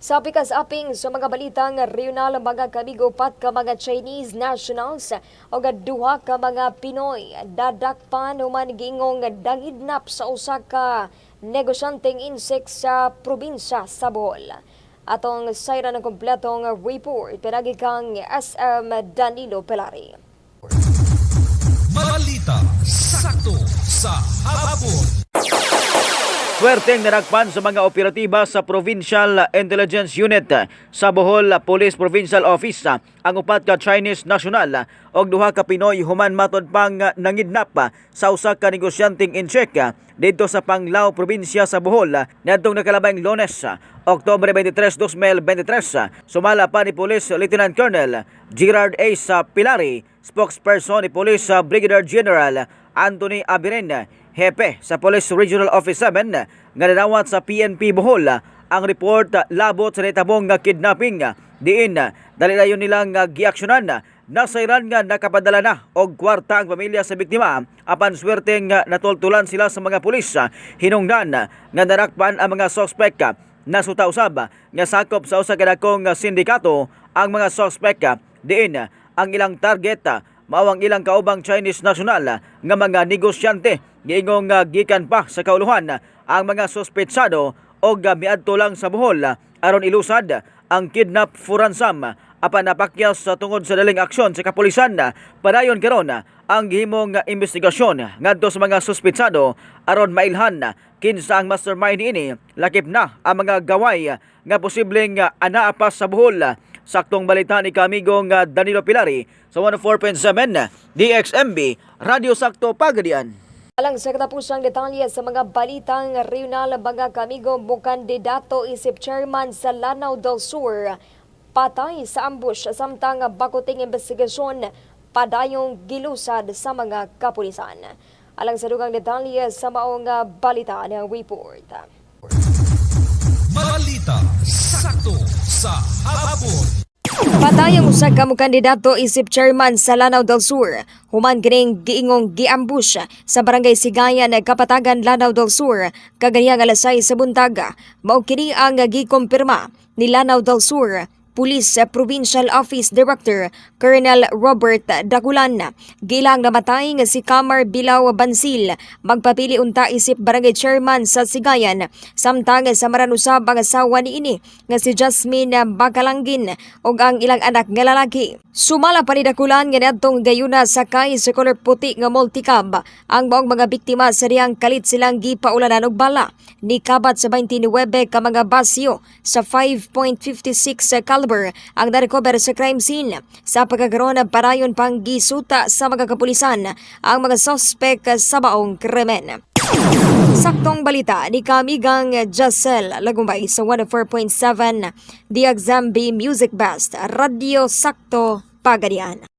Sa pikas-aping sa mga balitang regional mga kamigo pat ka mga Chinese nationals o duha ka mga Pinoy dadakpan human gingong dangidnap sa usa ka negosyanteng insect sa probinsya sa Bohol. Atong sayra ng kompletong report pinagi kang SM Danilo Pelari. Balita sakto sa hapon. Swerteng narakpan sa mga operatiba sa Provincial Intelligence Unit. Sa Bohol Police Provincial Office ang upat ka Chinese national og duha ka Pinoy human matod pang nangidnap sa usa ka negosyanteng incheck dito sa Panglao probinsya sa Bohol niadtong nakalabang Lunes Oktubre 23, 2023 sumala pa ni Police Lieutenant Colonel Gerard A. Pilari spokesperson ni Police Brigadier General Anthony Abiren Hepe sa Police Regional Office 7 nga nanawat sa PNP Bohol ang report labot sa nitabong nga kidnapping. Diin dali na yun nilang giaksyonan. Nasayran nga nakapadala na og kwarta ang pamilya sa biktima. Apan swerteng natultulan sila sa mga pulis. Hinungdan nga narakpan ang mga suspect na suta usab nga sakop sa usa ka sindikato ang mga suspect diin ang ilang target mao ang ilang kaubang Chinese national nga mga negosyante giingong nga gikan pa sa kauluhan ang mga suspetsado og miadto lang sa Bohol aron ilusad ang kidnap for ransom apan napakyas sa tungod sa daling aksyon sa kapulisan padayon karon ang gihimong investigasyon ngadto sa mga suspetsado aron mailhan kinsa ang mastermind ini lakip na ang mga gaway nga posibleng anaa pa sa Bohol Saktong balita ni kamigong uh, Danilo Pilari sa 104.7 DXMB Radio Sakto Pagadian. Alang sa katapusang detalye sa mga balitang regional mga kamigo kandidato isip chairman sa Lanao del Sur patay sa ambush samtang bakuting investigasyon padayong gilusad sa mga kapulisan. Alang sa dugang detalye sa maong balita ng report. Balita sakto sa hapon. Patay ang usa ka kandidato isip chairman sa Lanao del Sur. Human kining giingong giambush sa barangay Sigayan Kapatagan Lanao del Sur kagayang alas 6 sa buntaga. Mao kini ang gikumpirma ni Lanao del Sur Police Provincial Office Director Colonel Robert Dagulan. Gilang namatay nga si Kamar Bilaw Bansil magpapili unta isip barangay chairman sa Sigayan samtang sa maranusab ang asawa ni ini nga si Jasmine Bagalangin ug ang ilang anak nga lalaki. Sumala pa ni Dagulan nga niadtong gayuna sakay sa color puti nga multicab ang maong mga biktima sa riyang kalit silang gipaulanan og bala ni kabat sa 29 ka mga basyo sa 5.56 caliber ang narecover sa crime scene. Sa pagkakaroon ng parayon pang gisuta sa mga kapulisan ang mga sospek sa baong krimen. Saktong balita ni Kamigang Jacel Lagumbay sa 104.7 The Exam Music Best Radio Sakto Pagadian.